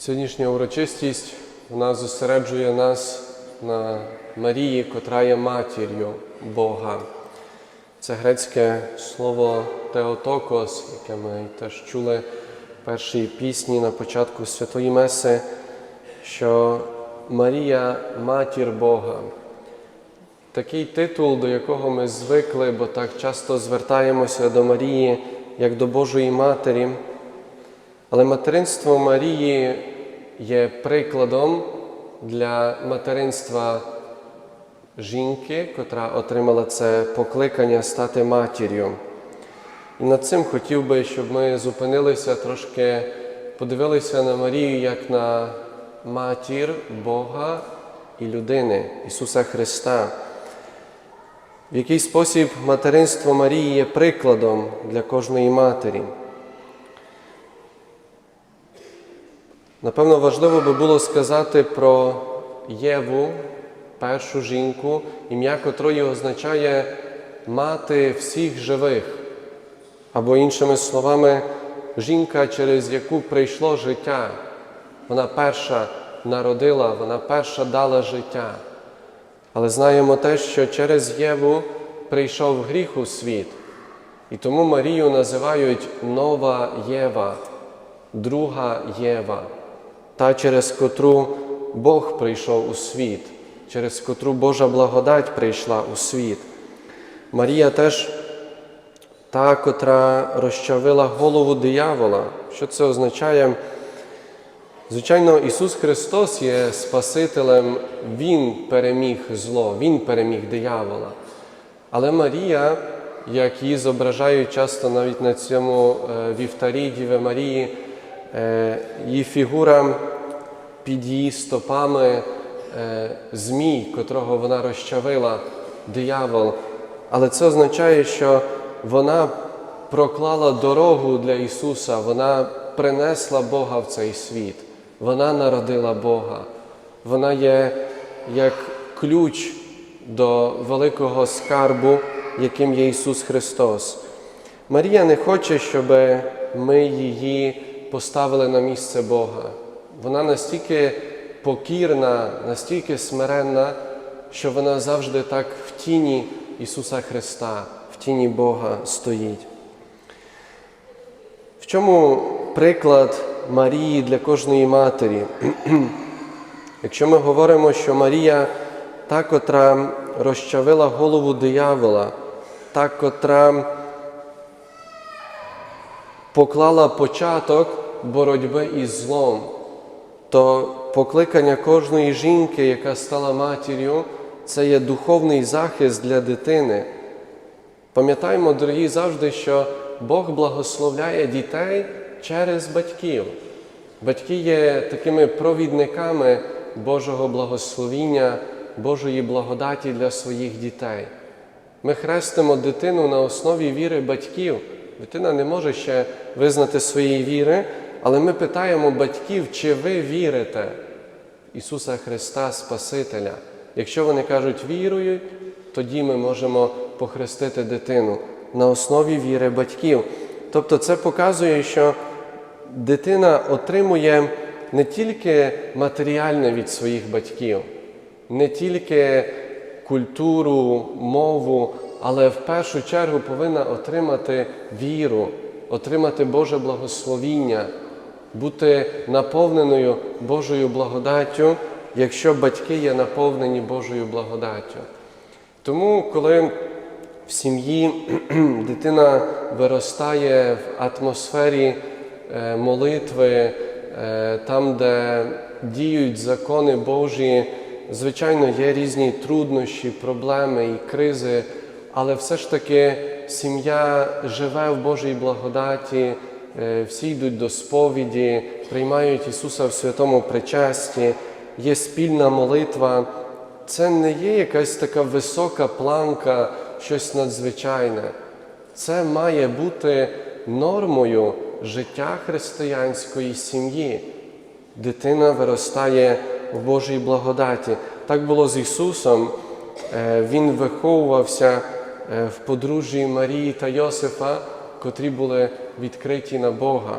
Сьогоднішня урочистість вона зосереджує нас на Марії, котра є матір'ю Бога. Це грецьке слово Теотокос, яке ми теж чули в першій пісні на початку Святої Меси, що Марія матір Бога. Такий титул, до якого ми звикли, бо так часто звертаємося до Марії як до Божої Матері. Але материнство Марії є прикладом для материнства жінки, котра отримала це покликання стати матір'ю. І над цим хотів би, щоб ми зупинилися трошки, подивилися на Марію як на матір Бога і людини, Ісуса Христа. В який спосіб материнство Марії є прикладом для кожної матері. Напевно, важливо би було сказати про Єву, першу жінку, ім'я котрої означає мати всіх живих, або, іншими словами, жінка, через яку прийшло життя. Вона перша народила, вона перша дала життя. Але знаємо те, що через Єву прийшов гріх у світ, і тому Марію називають Нова Єва, друга Єва, та через котру Бог прийшов у світ, через котру Божа благодать прийшла у світ. Марія теж та, котра розчавила голову диявола. Що це означає? Звичайно, Ісус Христос є Спасителем, Він переміг зло, Він переміг диявола. Але Марія, як її зображають часто навіть на цьому е, вівтарі Діви Марії, е, її фігура під її стопами е, змій, котрого вона розчавила, диявол. Але це означає, що вона проклала дорогу для Ісуса, вона принесла Бога в цей світ. Вона народила Бога. Вона є як ключ до великого скарбу, яким є Ісус Христос. Марія не хоче, щоб ми її поставили на місце Бога. Вона настільки покірна, настільки смиренна, що вона завжди так в тіні Ісуса Христа, в тіні Бога стоїть. В чому приклад Марії для кожної матері? Якщо ми говоримо, що Марія та, котра розчавила голову диявола, та, котра поклала початок боротьби із злом, то покликання кожної жінки, яка стала матір'ю, це є духовний захист для дитини. Пам'ятаємо, дорогі, завжди, що Бог благословляє дітей через батьків. Батьки є такими провідниками Божого благословіння, Божої благодаті для своїх дітей. Ми хрестимо дитину на основі віри батьків. Дитина не може ще визнати своєї віри, але ми питаємо батьків, чи ви вірите Ісуса Христа Спасителя. Якщо вони кажуть вірую, тоді ми можемо похрестити дитину на основі віри батьків. Тобто це показує, що дитина отримує не тільки матеріальне від своїх батьків, не тільки культуру, мову, але в першу чергу повинна отримати віру, отримати Боже благословіння, бути наповненою Божою благодаттю, якщо батьки є наповнені Божою благодаттю. Тому, коли в сім'ї дитина виростає в атмосфері е, молитви, е, там, де діють закони Божі, звичайно, є різні труднощі, проблеми і кризи, але все ж таки сім'я живе в Божій благодаті, всі йдуть до сповіді, приймають Ісуса в святому причасті, є спільна молитва. Це не є якась така висока планка, щось надзвичайне. Це має бути нормою життя християнської сім'ї. Дитина виростає в Божій благодаті. Так було з Ісусом. Е, Він виховувався е, в подружжі Марії та Йосифа, котрі були відкриті на Бога.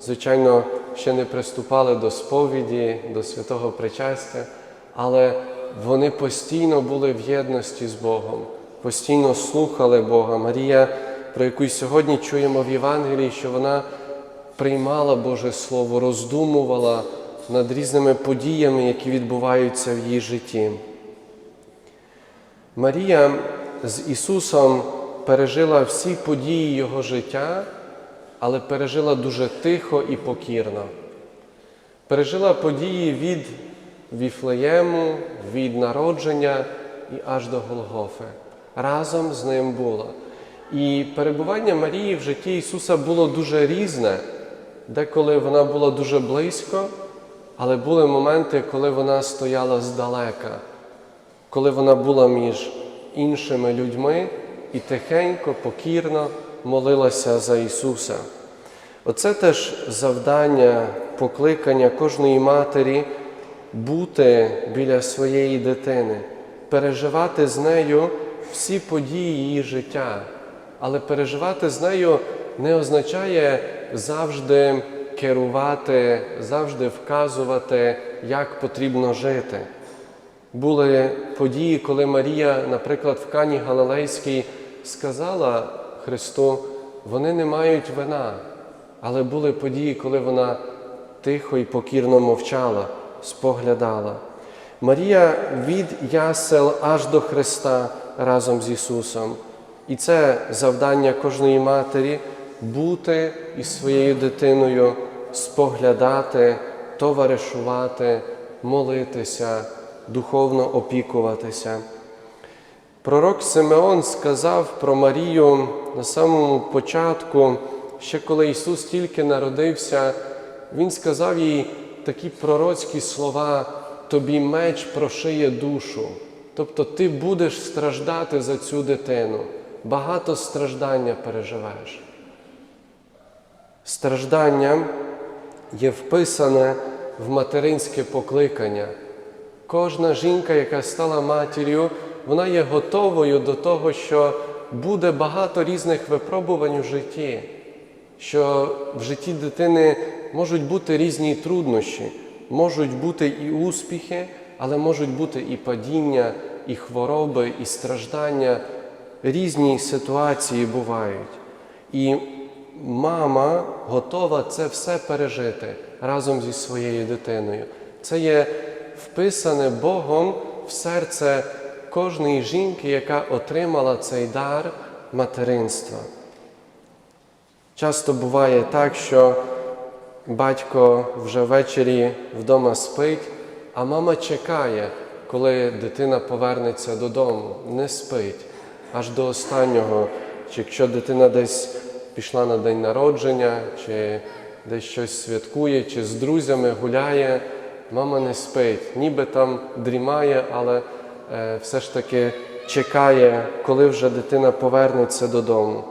звичайно, ще не приступали до сповіді, до святого причастя, але вони постійно були в єдності з Богом, постійно слухали Бога. Марія, про яку сьогодні чуємо в Євангелії, що вона приймала Боже Слово, роздумувала над різними подіями, які відбуваються в її житті. Марія з Ісусом пережила всі події Його життя, але пережила дуже тихо і покірно. Пережила події від Віфлеєму, від народження і аж до Голгофи. Разом з ним була. І перебування Марії в житті Ісуса було дуже різне, деколи вона була дуже близько, але були моменти, коли вона стояла здалека, коли вона була між іншими людьми і тихенько, покірно молилася за Ісуса. Оце теж завдання, покликання кожної матері бути біля своєї дитини, переживати з нею всі події її життя. Але переживати з нею не означає завжди керувати, завжди вказувати, як потрібно жити. Були події, коли Марія, наприклад, в Кані Галилейській сказала Христу, вони не мають вина. Але були події, коли вона тихо і покірно мовчала, споглядала. Марія від ясел аж до Христа разом з Ісусом. І це завдання кожної матері бути із своєю дитиною, споглядати, товаришувати, молитися, духовно опікуватися. Пророк Симеон сказав про Марію на самому початку, ще коли Ісус тільки народився, Він сказав їй такі пророцькі слова: тобі меч прошиє душу. Тобто ти будеш страждати за цю дитину, багато страждання переживеш. Страждання є вписане в материнське покликання. Кожна жінка, яка стала матір'ю, вона є готовою до того, що буде багато різних випробувань у житті, що в житті дитини можуть бути різні труднощі, можуть бути і успіхи, але можуть бути і падіння, і хвороби, і страждання. Різні ситуації бувають. І мама готова це все пережити разом зі своєю дитиною. Це є вписане Богом в серце кожної жінки, яка отримала цей дар материнства. Часто буває так, що батько вже ввечері вдома спить, а мама чекає, коли дитина повернеться додому, не спить аж до останнього, чи якщо дитина десь пішла на день народження, чи десь щось святкує, чи з друзями гуляє, мама не спить, ніби там дрімає, але все ж таки чекає, коли вже дитина повернеться додому.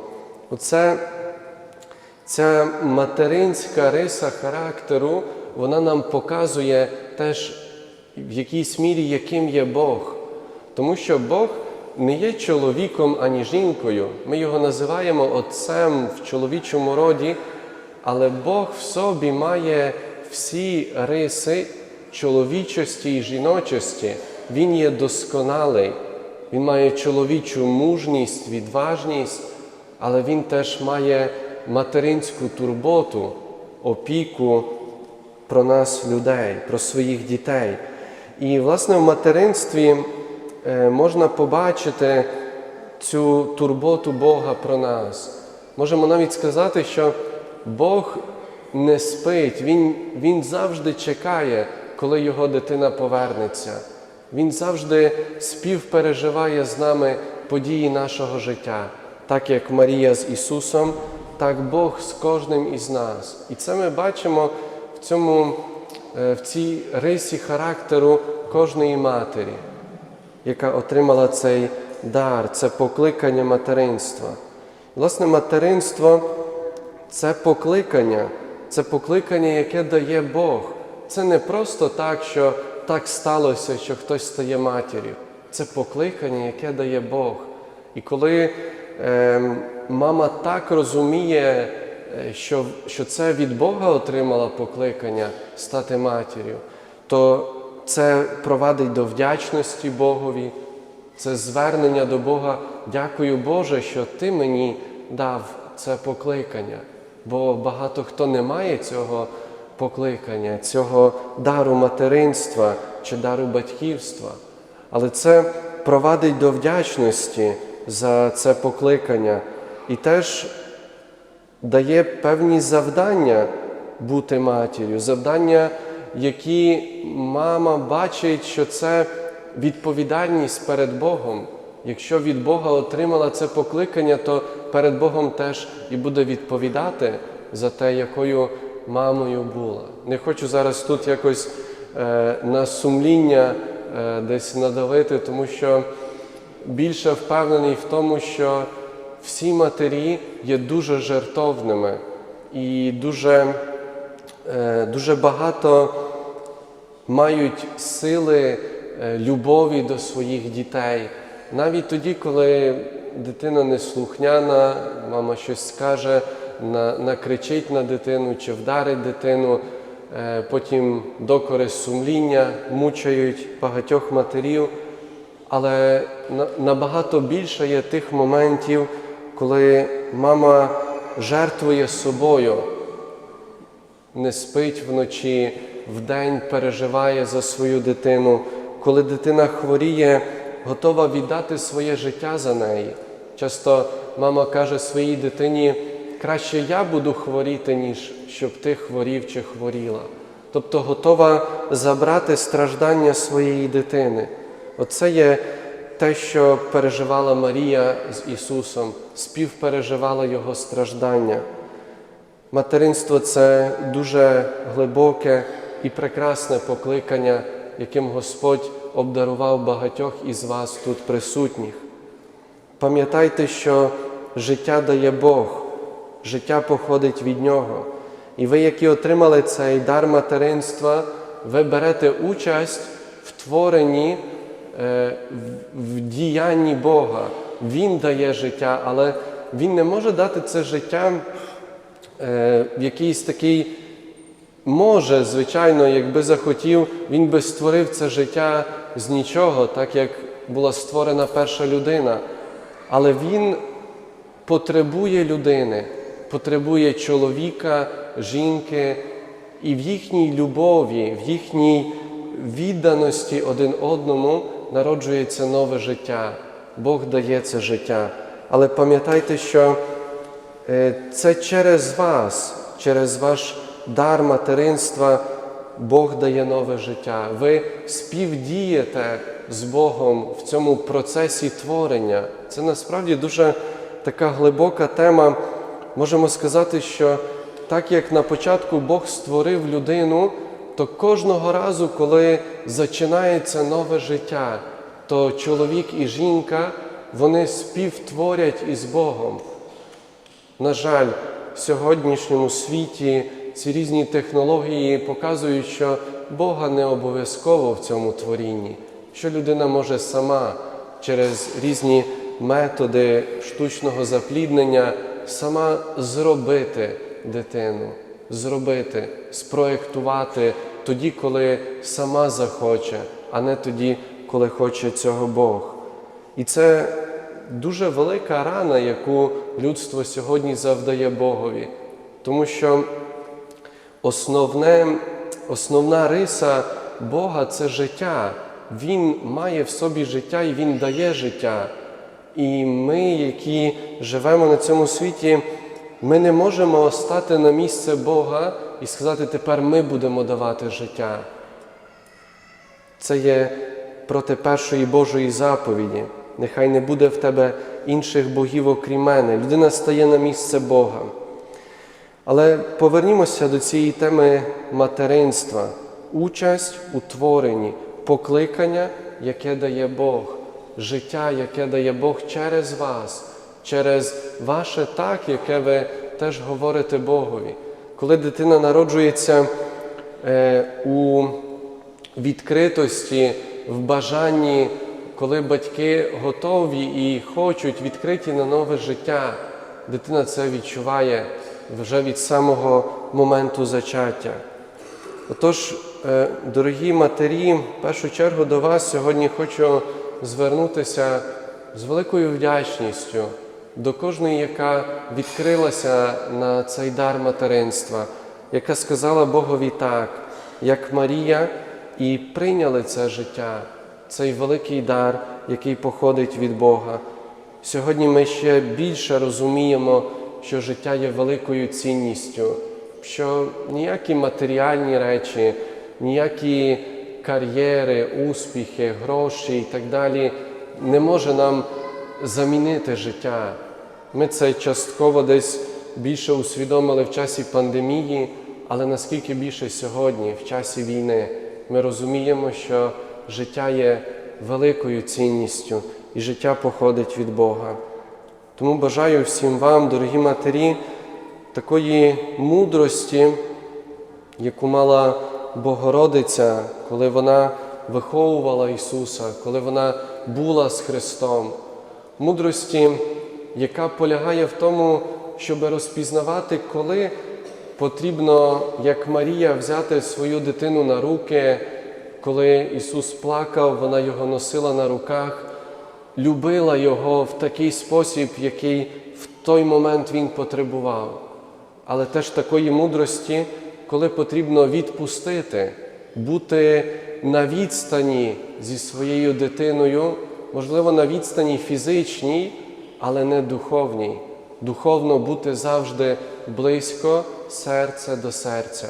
Оце Ця материнська риса характеру, вона нам показує теж в якійсь мірі, яким є Бог. Тому що Бог не є чоловіком ані жінкою. Ми його називаємо Отцем в чоловічому роді, але Бог в собі має всі риси чоловічості і жіночості. Він є досконалий, він має чоловічу мужність, відважність, але він теж має материнську турботу, опіку про нас, людей, про своїх дітей. І, власне, в материнстві е, можна побачити цю турботу Бога про нас. Можемо навіть сказати, що Бог не спить, Він, Він завжди чекає, коли його дитина повернеться. Він завжди співпереживає з нами події нашого життя, так як Марія з Ісусом так Бог з кожним із нас. І це ми бачимо в цьому, е, в цій рисі характеру кожної матері, яка отримала цей дар, це покликання материнства. Власне, материнство це покликання, це покликання, яке дає Бог. Це не просто так, що так сталося, що хтось стає матір'ю. Це покликання, яке дає Бог. І коли е, мама так розуміє е, що, що це від Бога отримала покликання стати матір'ю, то це провадить до вдячності Богові, це звернення до Бога. Дякую Боже, що Ти мені дав це покликання. Бо багато хто не має цього покликання, цього дару материнства чи дару батьківства. Але це провадить до вдячності за це покликання і теж дає певні завдання бути матір'ю, завдання, які мама бачить, що це відповідальність перед Богом. Якщо від Бога отримала це покликання, то перед Богом теж і буде відповідати за те, якою мамою була. Не хочу зараз тут якось е, на сумління е, десь надавити, тому що більше впевнений в тому, що всі матері є дуже жертовними і дуже, е, дуже багато мають сили е, любові до своїх дітей. Навіть тоді, коли дитина неслухняна, мама щось скаже, на, накричить на дитину чи вдарить дитину, е, потім докори сумління мучають багатьох матерів. Але набагато більше є тих моментів, коли мама жертвує собою, не спить вночі, вдень переживає за свою дитину. Коли дитина хворіє, готова віддати своє життя за неї. Часто мама каже своїй дитині, краще я буду хворіти, ніж щоб ти хворів чи хворіла. Тобто готова забрати страждання своєї дитини. Оце є те, що переживала Марія з Ісусом, співпереживала Його страждання. Материнство це дуже глибоке і прекрасне покликання, яким Господь обдарував багатьох із вас тут присутніх. Пам'ятайте, що життя дає Бог, життя походить від Нього. І ви, які отримали цей дар материнства, ви берете участь в творенні, е, в- діянні Бога. Він дає життя, але Він не може дати це життя е, в якийсь такий, може, звичайно, якби захотів, він би створив це життя з нічого, так як була створена перша людина. Але він потребує людини, потребує чоловіка, жінки, і в їхній любові, в їхній відданості один одному народжується нове життя. Бог дає це життя. Але пам'ятайте, що Е, Це через вас, через ваш дар материнства Бог дає нове життя. Ви співдієте з Богом в цьому процесі творення. Це насправді дуже така глибока тема. Можемо сказати, що так як на початку Бог створив людину, то кожного разу, коли зачинається нове життя, то чоловік і жінка вони співтворять із Богом. На жаль, в сьогоднішньому світі ці різні технології показують, що Бога не обов'язково в цьому творінні, що людина може сама через різні методи штучного запліднення сама зробити дитину, зробити, спроєктувати тоді, коли сама захоче, а не тоді, коли хоче цього Бог. І це дуже велика рана, яку людство сьогодні завдає Богові. Тому що основне, основна риса Бога це життя. Він має в собі життя і Він дає життя. І ми, які живемо на цьому світі, ми не можемо стати на місце Бога і сказати, тепер ми будемо давати життя. Це є проти першої Божої заповіді. Нехай не буде в тебе інших богів, окрім мене. Людина стає на місце Бога. Але повернімося до цієї теми материнства, участь у творенні, покликання, яке дає Бог, життя, яке дає Бог через вас, через ваше так, яке ви теж говорите Богові. Коли дитина народжується е, у відкритості, в бажанні, коли батьки готові і хочуть відкриті на нове життя, дитина це відчуває. вже від самого моменту зачаття. Отож, е, дорогі матері, в першу чергу до вас сьогодні хочу звернутися з великою вдячністю до кожної, яка відкрилася на цей дар материнства, яка сказала Богові так, як Марія, і прийняли це життя, цей великий дар, який походить від Бога. Сьогодні ми ще більше розуміємо, що життя є великою цінністю, що ніякі матеріальні речі, ніякі кар'єри, успіхи, гроші і так далі не може нам замінити життя. Ми це частково десь більше усвідомили в часі пандемії, але наскільки більше сьогодні, в часі війни, ми розуміємо, що життя є великою цінністю і життя походить від Бога. Тому бажаю всім вам, дорогі матері, такої мудрості, яку мала Богородиця, коли вона виховувала Ісуса, коли вона була з Христом, мудрості, яка полягає в тому, щоб розпізнавати, коли потрібно, як Марія, взяти свою дитину на руки, коли Ісус плакав, вона його носила на руках, любила Його в такий спосіб, який в той момент Він потребував. Але теж такої мудрості, коли потрібно відпустити, бути на відстані зі своєю дитиною, можливо, на відстані фізичній, але не духовній. Духовно бути завжди близько серце до серця.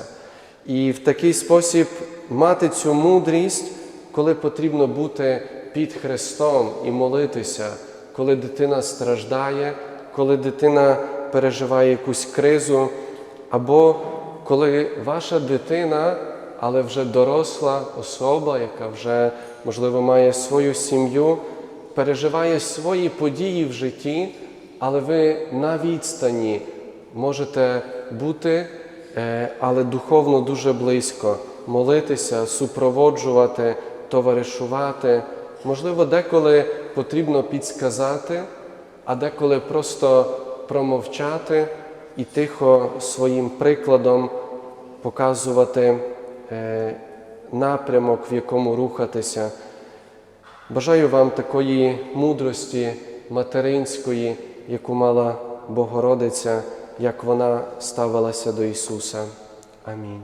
І в такий спосіб мати цю мудрість, коли потрібно бути під Христом і молитися, коли дитина страждає, коли дитина переживає якусь кризу, або коли ваша дитина, але вже доросла особа, яка вже, можливо, має свою сім'ю, переживає свої події в житті, але ви на відстані можете бути, е, але духовно дуже близько, молитися, супроводжувати, товаришувати. Можливо, деколи потрібно підсказати, а деколи просто промовчати і тихо своїм прикладом показувати е, напрямок, в якому рухатися. Бажаю вам такої мудрості материнської, яку мала Богородиця, як вона ставилася до Ісуса. Амінь.